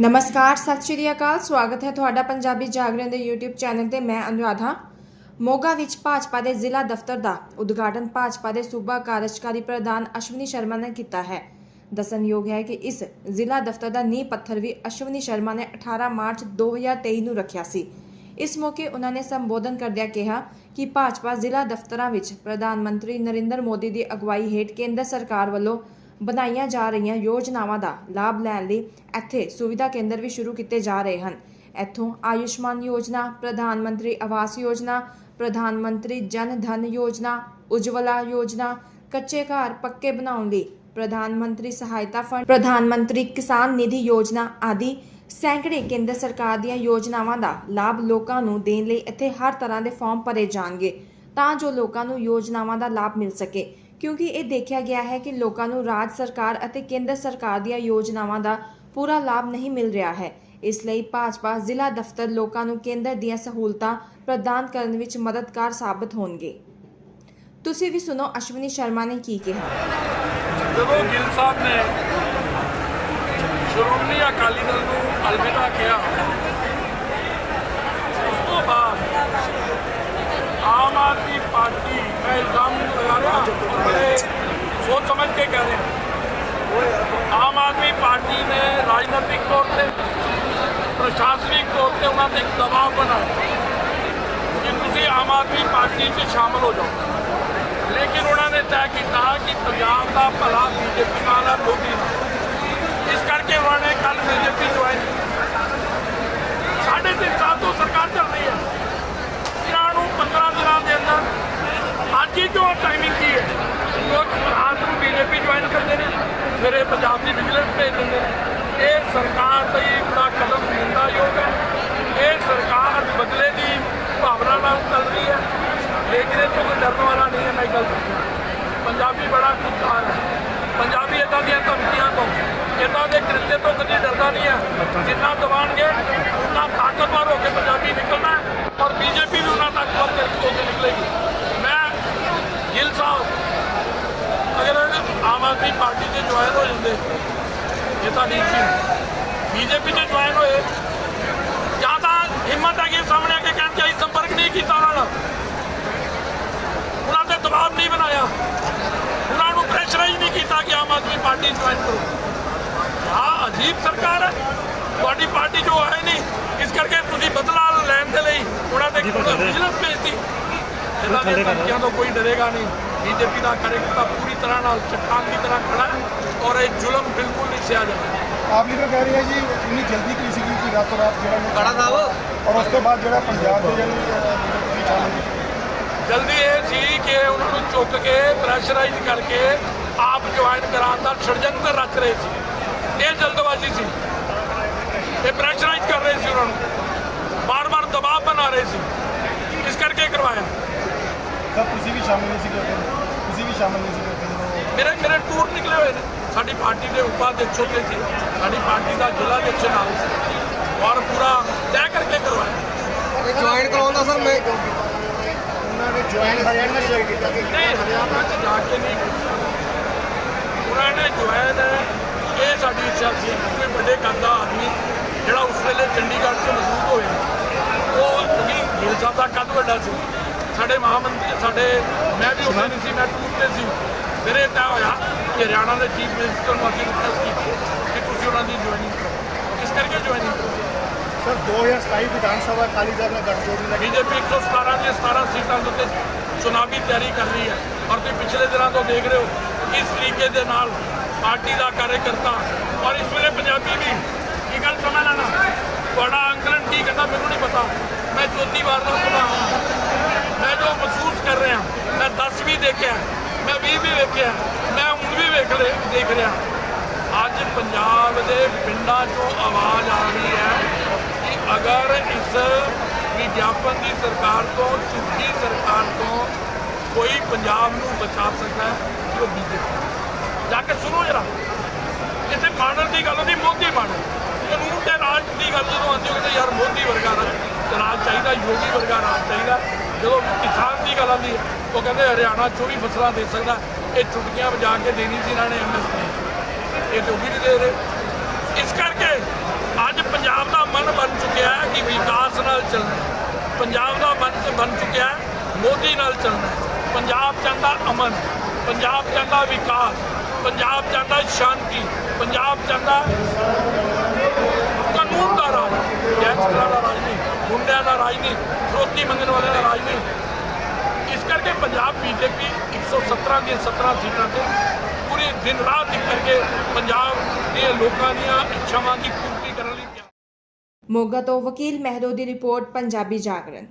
ਨਮਸਕਾਰ, ਸਤਿ ਸ਼੍ਰੀ ਅਕਾਲ। ਸਵਾਗਤ ਹੈ ਤੁਹਾਡਾ ਪੰਜਾਬੀ ਜਾਗਰਣ ਦੇ YouTube ਚੈਨਲ ਤੇ। ਮੈਂ ਅਨੁਰਾਧਾ। ਮੋਗਾ ਵਿੱਚ ਭਾਜਪਾ ਦੇ ਜ਼ਿਲ੍ਹਾ ਦਫ਼ਤਰ ਦਾ ਉਦਘਾਟਨ ਭਾਜਪਾ ਦੇ ਸੂਬਾ ਕਾਰਜਕਾਰੀ ਪ੍ਰਧਾਨ ਅਸ਼ਵਨੀ ਸ਼ਰਮਾ ਨੇ ਕੀਤਾ ਹੈ। ਦੱਸਣਯੋਗ ਹੈ ਕਿ ਇਸ ਜ਼ਿਲ੍ਹਾ ਦਫ਼ਤਰ ਦਾ ਨੀਂਹ ਪੱਥਰ ਵੀ ਅਸ਼ਵਨੀ ਸ਼ਰਮਾ ਨੇ 18 ਮਾਰਚ 2023 ਨੂੰ ਰੱਖਿਆ ਸੀ। ਇਸ ਮੌਕੇ ਉਹਨਾਂ ਨੇ ਸੰਬੋਧਨ ਕਰਦਿਆਂ ਕਿਹਾ ਕਿ ਭਾਜਪਾ ਜ਼ਿਲ੍ਹਾ ਦਫ਼ਤਰਾਂ ਵਿੱਚ ਪ੍ਰਧਾਨ ਮੰਤਰੀ ਨਰਿੰਦਰ ਮੋਦੀ ਦੀ ਅਗਵਾਈ ਹੇਠ ਕੇਂਦਰ ਸਰਕਾਰ ਵੱਲੋਂ ਬਣਾਈਆਂ ਜਾ ਰਹੀਆਂ ਯੋਜਨਾਵਾਂ ਦਾ ਲਾਭ ਲੈਣ ਲਈ ਇੱਥੇ ਸੁਵਿਧਾ ਕੇਂਦਰ ਵੀ ਸ਼ੁਰੂ ਕੀਤੇ ਜਾ ਰਹੇ ਹਨ। ਇੱਥੋਂ ਆਯੁਸ਼ਮਾਨ ਯੋਜਨਾ, ਪ੍ਰਧਾਨ ਮੰਤਰੀ ਆਵਾਸ ਯੋਜਨਾ, ਪ੍ਰਧਾਨ ਮੰਤਰੀ ਜਨ ਧਨ ਯੋਜਨਾ, ਉਜਵਲਾ ਯੋਜਨਾ, ਕੱਚੇ ਘਰ ਪੱਕੇ ਬਣਾਉਣ ਲਈ ਪ੍ਰਧਾਨ ਮੰਤਰੀ ਸਹਾਇਤਾ ਫੰਡ, ਪ੍ਰਧਾਨ ਮੰਤਰੀ ਕਿਸਾਨ ਨਿਧੀ ਯੋਜਨਾ ਆਦਿ ਸੈਂਕੜੇ ਕੇਂਦਰ ਸਰਕਾਰ ਦੀਆਂ ਯੋਜਨਾਵਾਂ ਦਾ ਲਾਭ ਲੋਕਾਂ ਨੂੰ ਦੇਣ ਲਈ ਇੱਥੇ ਹਰ ਤਰ੍ਹਾਂ ਦੇ ਫਾਰਮ ਭਰੇ ਜਾਣਗੇ ਤਾਂ ਜੋ ਲੋਕਾਂ ਨੂੰ ਯੋਜਨਾਵਾਂ ਦਾ ਲਾਭ ਮਿਲ ਸਕੇ। ਕਿਉਂਕਿ ਇਹ ਦੇਖਿਆ ਗਿਆ ਹੈ ਕਿ ਲੋਕਾਂ ਨੂੰ ਰਾਜ ਸਰਕਾਰ ਅਤੇ ਕੇਂਦਰ ਸਰਕਾਰ ਦੀਆਂ ਯੋਜਨਾਵਾਂ ਦਾ ਪੂਰਾ ਲਾਭ ਨਹੀਂ ਮਿਲ ਰਿਹਾ ਹੈ। ਇਸ ਲਈ ਭਾਜਪਾ ਜ਼ਿਲ੍ਹਾ ਦਫ਼ਤਰ ਲੋਕਾਂ ਨੂੰ ਕੇਂਦਰ ਦੀਆਂ ਸਹੂਲਤਾਂ ਪ੍ਰਦਾਨ ਕਰਨ ਵਿੱਚ ਮਦਦਗਾਰ ਸਾਬਤ ਹੋਣਗੇ। ਤੁਸੀਂ ਵੀ ਸੁਣੋ, ਅਸ਼ਵਨੀ ਸ਼ਰਮਾ ਨੇ ਕੀ ਕਿਹਾ। ਜਦੋਂ ਗਿੱਲ ਸਾਹਿਬ ਨੇ ਸ਼੍ਰੋਮਣੀ ਅਕਾਲੀ ਦਲ ਨੂੰ ਅਲਵਿਦਾ ਕਿਹਾ, ਉਸ ਤੋਂ ਬਾਅਦ ਆਮ ਆਦਮੀ ਪਾਰਟੀ ਮੈਂ ਇਲਜ਼ਾਮ ਲਗਾ ਰਿਹਾ ਔਰ ਬੜੇ ਸੋਚ ਸਮਝ ਕੇ ਕਹਿ ਰਿਹਾ ਆਮ ਆਦਮੀ ਪਾਰਟੀ ਨੇ ਰਾਜਨੀਤਿਕ ਤੌਰ ਤੇ ਪ੍ਰਸ਼ਾਸਨਿਕ ਤੌਰ ਤੇ ਇੱਕ ਦਬਾਅ ਬਣਾਇਆ ਕਿ ਤੁਸੀਂ ਆਮ ਆਦਮੀ ਪਾਰਟੀ 'ਚ ਸ਼ਾਮਲ ਹੋ ਜਾਓ ਲੇਕਿਨ ਉਹਨਾਂ ਨੇ ਤੈਅ ਕੀਤਾ ਕਿ ਪੰਜਾਬ ਦਾ ਭਲਾ ਬੀਜੇਪੀ ਨਾਲ ਹੈ ਮੋਦੀ ਇਸ ਕਰਕੇ ਉਹਨਾਂ ਨੇ ਕੱਲ ਬੀਜੇਪੀ ਜੁਆਇਨ ਸਾਢੇ ਤਿੰਨ ਸਾਲ ਤੋਂ ਸਰਕਾਰ ਚੱਲ ਰਹੀ ਹੈ ਇਹਨਾਂ ਨੂੰ 15 ਦਿਨਾਂ ਦੇ ਅੰਦਰ ਅੱਜ ਹੀ ਜੋ ਟਾਈਮਿੰਗ ਕੀ ਹੈ ਲੋਕ ਰਾਤ ਨੂੰ ਬੀਜੇਪੀ ਜੁਆਇਨ ਕਰਦੇ ਨੇ ਸਵੇਰੇ ਪੰਜਾਬ ਦੀ ਵਿਜੀਲੈਂਸ ਭੇਜ ਦਿੰਦੇ ਨੇ ਇਹ ਸਰਕਾਰ ਦਾ ਹੀ ਬੜਾ ਕਦਮ ਨਿੰਦਾਯੋਗ ਹੈ ਇਹ ਸਰਕਾਰ ਬਦਲੇ ਦੀ ਭਾਵਨਾ ਨਾਲ ਚੱਲ ਰਹੀ ਹੈ ਲੇਕਿਨ ਇਹ ਤੋਂ ਕੋਈ ਡਰਨ ਵਾਲਾ ਪੰਜਾਬੀ ਬੜਾ ਖੁਦਦਾਰ ਹੈ। ਪੰਜਾਬੀ ਇਦਾਂ ਦੀਆਂ ਧਮਕੀਆਂ ਤੋਂ ਇਦਾਂ ਦੇ ਕ੍ਰਿਤੇ ਤੋਂ ਕਦੀ ਡਰਦਾ ਨਹੀਂ ਹੈ। ਜਿੰਨਾ ਦਬਾਣਗੇ, ਉਨਾ ਤਾਕਤਵਰ ਹੋ ਕੇ ਪੰਜਾਬੀ ਨਿਕਲਣਾ ਔਰ ਬੀਜੇਪੀ ਵੀ ਉਨਾ ਤਾਕਤਵਰ ਕਰਕੇ ਕੇ ਨਿਕਲੇਗੀ। ਮੈਂ ਗਿੱਲ ਸਾਹਿਬ, ਅਗਰ ਆਮ ਆਦਮੀ ਪਾਰਟੀ 'ਚ ਜੁਆਇਨ ਹੋ ਜਾਂਦੇ, ਇਹ ਤਾਂ ਨਹੀਂ ਬੀਜੇਪੀ 'ਚ ਜੁਆਇਨ ਹੋਏ, ਜਾਂ ਤਾਂ ਹਿੰਮਤ ਹੈਗੀ ਸਾਹਮਣੇ ਆ ਕੇ ਕਹਿਣ ਕਿ ਸੰਪਰਕ ਨਹੀਂ ਕੀਤਾ ਦਬਾਅ ਨਹੀਂ ਬਣਾਇਆ। ਉਹਨਾਂ ਨੂੰ ਪ੍ਰੈਸ਼ਰਾਈਜ਼ ਨਹੀਂ ਕੀਤਾ ਕਿ ਆਮ ਆਦਮੀ ਪਾਰਟੀ ਜੁਆਇਨ ਕਰੋ। ਹਾਂ ਅਜੀਬ ਸਰਕਾਰ ਹੈ। ਤੁਹਾਡੀ ਪਾਰਟੀ ਜੋ ਹੈ ਨਹੀਂ। ਇਸ ਕਰਕੇ ਤੁਸੀਂ ਬਦਲਾ ਲੈਣ ਦੇ ਲਈ ਉਹਨਾਂ ਤੇ ਵਿਜੀਲੈਂਸ ਭੇਜਤੀ। ਇਹਨਾਂ ਦੇ ਧਮਕੀਆਂ ਤੋਂ ਕੋਈ ਡਰੇਗਾ ਨਹੀਂ। ਬੀਜੇਪੀ ਦਾ ਕਰੇਗਾ ਪੂਰੀ ਤਰ੍ਹਾਂ ਨਾਲ ਚੱਟਾਨ ਦੀ ਤਰ੍ਹਾਂ ਖੜਾ ਔਰ ਇਹ ਜ਼ੁਲਮ ਬਿਲਕੁਲ ਨਹੀਂ ਸਿਆ ਜਾਣਾ ਆਪ ਲੀਡਰ ਕਹਿ ਰਹੇ ਹੈ ਜੀ ਇੰਨੀ ਜਲਦੀ ਕੀ ਸੀਗੀ ਕਿ ਰਾਤੋਂ ਰਾਤ ਜਿਹੜਾ ਨੂੰ ਬੜਾ ਸਾਹਿਬ। ਔਰ ਉਸ ਤੋਂ ਬਾਅਦ ਜਿਹੜਾ ਪੰਜਾਬ ਦੇ ਜਿਹੜੀ ਜਲਦੀ ਇਹ ਸੀ ਕਿ ਉਹਨਾਂ ਨੂੰ ਚੁੱਕ ਕੇ ਪ੍ਰੈਸ਼ਰਾਈਜ਼ ਕਰਕੇ ਆਪ ਜੁਆਇਨ ਕਰਾਉਣ ਦਾ ષਡਯੰਤਰ ਰਚ ਰਹੇ ਸੀ। ਇਹ ਜਲਦਬਾਜ਼ੀ ਸੀ। ਇਹ ਪ੍ਰੈਸ਼ਰਾਈਜ਼ ਕਰ ਰਹੇ ਸੀ ਉਹਨਾਂ ਨੂੰ। ਬਾਰ-ਬਾਰ ਦਬਾਅ ਬਣਾ ਰਹੇ ਸੀ। ਇਸ ਕਰਕੇ ਕਰਵਾਇਆ। ਸਰ ਤੁਸੀਂ ਵੀ ਸ਼ਾਮਲ ਨਹੀਂ ਸੀਗੇ ਉੱਥੇ ਤੁਸੀਂ ਵੀ ਸ਼ਾਮਲ ਨਹੀਂ ਜਦੋਂ ਮੇਰੇ ਮੇਰੇ ਟੂਰ ਨਿਕਲੇ ਹੋਏ ਨੇ। ਸਾਡੀ ਪਾਰਟੀ ਦੇ ਉਪਾਧਿਕਸ਼ ਉੱਥੇ ਸੀ। ਸਾਡੀ ਪਾਰਟੀ ਦਾ ਜ਼ਿਲ੍ਹਾ ਅਧਿਕਸ਼ ਨਾਲ ਸੀ। ਔਰ ਪੂਰਾ ਤੈਅ ਕਰਕੇ ਕਰਵਾਇਆ। ਇਹ ਜੁਆਇਨ ਕਰਾਉਣ ਦਾ ਸਰ ਮੈਂ ਉਹਨਾਂ ਨੇ ਜੁਆਇਨ ਹਰਿਆਣਾ ਚ ਕੀਤਾ ਕਿ ਨਹੀਂ, ਹਰਿਆਣਾ ਚ ਜਾ ਕੇ ਨਹੀਂ ਉਹਨਾਂ ਨੇ ਜੁਆਇਨ ਇਹ ਸਾਡੀ ਇੱਛਾ ਸੀ ਕੋਈ ਵੱਡੇ ਕੱਦ ਆਦਮੀ ਜਿਹੜਾ ਉਸ ਵੇਲੇ ਚੰਡੀਗੜ੍ਹ 'ਚ ਮੌਜੂਦ ਹੋਇਆ, ਉਹ ਕਿਉਂਕਿ ਗਿੱਲ ਸਾਹਿਬ ਦਾ ਕੱਦ ਵੱਡਾ ਸੀ। ਸਾਡੇ ਮਹਾਮੰਤਰੀ, ਸਾਡੇ, ਮੈਂ ਵੀ ਉੱਥੇ ਨਹੀਂ ਸੀ, ਮੈਂ ਟੂਰ ਤੇ ਸੀ। ਫਿਰ ਇਹ ਤੈਅ ਹੋਇਆ ਕਿ ਹਰਿਆਣਾ ਦੇ ਚੀਫ ਮਿਨਿਸਟਰ ਨੂੰ ਅਸੀਂ ਰਿਕਵੈਸਟ ਕੀਤੀ ਕਿ ਤੁਸੀਂ ਉਹਨਾਂ ਦੀ ਜੁਆਇਨਿੰਗ ਕਰੋ। ਇਸ ਕਰਕੇ ਜੁਆਇਨਿੰਗ ਕਰੋ। ਸਰ 2027 ਵਿਧਾਨ ਸਭਾ ਅਕਾਲੀ ਦਲ ਨਾਲ ਗੱਠਜੋੜੀ ਲੱਗੀ। ਬੀਜੇਪੀ 117 ਦੀਆਂ 17 ਸੀਟਾਂ ਦੇ ਉੱਤੇ ਚੁਣਾਵੀ ਤਿਆਰੀ ਕਰ ਰਹੀ ਹੈ। ਔਰ ਤੁਸੀਂ ਪਿਛਲੇ ਦਿਨਾਂ ਤੋਂ ਦੇਖ ਰਹੇ ਹੋ ਕਿਸ ਤਰੀਕੇ ਦੇ ਨਾਲ ਪਾਰਟੀ ਦਾ ਕਾਰਜਕਰਤਾ ਔਰ ਇਸ ਵੇਲੇ ਪੰਜਾਬੀ ਵੀ ਇਹ ਗੱਲ ਸਮਝ ਲੈਣਾ? ਤੁਹਾਡਾ ਅੰਕਲਨ ਕੀ ਕਹਿੰਦਾ ਮੈਨੂੰ ਨਹੀਂ ਪਤਾ। ਮੈਂ ਚੌਥੀ ਵਾਰ ਦਾ ਸੁਣਾ ਮੈਂ ਜੋ ਮਹਿਸੂਸ ਕਰ ਰਿਹਾ, ਮੈਂ 10 ਵੀ ਦੇਖਿਆ, ਮੈਂ 20 ਵੀ ਵੇਖਿਆ, ਮੈਂ ਹੁਣ ਵੀ ਵੇਖ ਲੈ ਦੇਖ ਰਿਹਾ। ਅੱਜ ਪੰਜਾਬ ਦੇ ਪਿੰਡਾਂ 'ਚੋਂ ਆਵਾਜ਼ ਆ ਰਹੀ ਹੈ। ਅਗਰ ਇਸ ਵਿਗਿਆਪਨ ਦੀ ਸਰਕਾਰ ਤੋਂ ਝੂਠੀ ਸਰਕਾਰ ਤੋਂ ਕੋਈ ਪੰਜਾਬ ਨੂੰ ਬਚਾ ਸਕਦਾ ਹੈ ਕਿ ਉਹ ਬੀਜੇਪੀ ਜਾ ਕੇ ਸੁਣੋ ਜਰਾ। ਇੱਥੇ ਮਾਡਲ ਦੀ ਗੱਲ ਹੁੰਦੀ ਮੋਦੀ ਮਾਡਲ। ਕਾਨੂੰਨ ਤੇ ਰਾਜ ਦੀ ਗੱਲ ਜਦੋਂ ਆਉਂਦੀ ਹੋਵੇ ਤਾਂ ਯਾਰ ਮੋਦੀ ਵਰਗਾ ਰਾਜ ਰਾਜ ਚਾਹੀਦਾ, ਯੋਗੀ ਵਰਗਾ ਰਾਜ ਚਾਹੀਦਾ। ਜਦੋਂ ਕਿਸਾਨ ਦੀ ਗੱਲ ਆਉਂਦੀ ਉਹ ਕਹਿੰਦੇ ਹਰਿਆਣਾ 24 ਫਸਲਾਂ ਦੇ ਸਕਦਾ ਇਹ ਚੁਟਕੀਆਂ ਵਜਾ ਕੇ ਦੇਣੀ ਸੀ ਇਹਨਾਂ ਨੇ ਐਮਐਸਪੀ ਇਹ ਤੇ ਉਹ ਵੀ ਨਹੀਂ ਦੇ ਰਹੇ। ਇਸ ਕਰਕੇ ਅੱਜ ਪੰਜਾਬ ਮਨ ਬਣ ਚੁੱਕਿਆ ਕਿ ਵਿਕਾਸ ਨਾਲ ਚੱਲਣਾ ਪੰਜਾਬ ਦਾ ਮਨ ਬਣ ਚੁੱਕਿਆ ਮੋਦੀ ਨਾਲ ਚੱਲਣਾ ਪੰਜਾਬ ਚਾਹੁੰਦਾ ਅਮਨ, ਪੰਜਾਬ ਚਾਹੁੰਦਾ ਵਿਕਾਸ, ਪੰਜਾਬ ਚਾਹੁੰਦਾ ਸ਼ਾਂਤੀ, ਪੰਜਾਬ ਚਾਹੁੰਦਾ ਕਾਨੂੰਨ ਦਾ ਰਾਜ। ਗੈਂਗਸਟਰਾਂ ਦਾ ਰਾਜ ਨਹੀਂ ਗੁੰਡਿਆਂ ਦਾ ਰਾਜ ਨਹੀਂ ਰੋਟੀ ਮੰਗਣ ਵਾਲਿਆਂ ਦਾ ਰਾਜ ਨਹੀਂ। ਇਸ ਕਰਕੇ ਪੰਜਾਬ ਬੀਜੇਪੀ 117 ਦੀਆਂ 17 ਸੀਟਾਂ ਤੇ ਪੂਰੇ ਦਿਨ ਰਾਤ ਇੱਕ ਕਰਕੇ ਪੰਜਾਬ ਦੇ ਲੋਕਾਂ ਦੀਆਂ ਇੱਛਾਵਾਂ ਦੀ ਪੂਰਤੀ ਕਰਨ ਲਈ ਮੋਗਾ ਤੋਂ ਵਕੀਲ ਮਹਿਰੋ ਦੀ ਰਿਪੋਰਟ ਪੰਜਾਬੀ ਜਾਗਰਣ।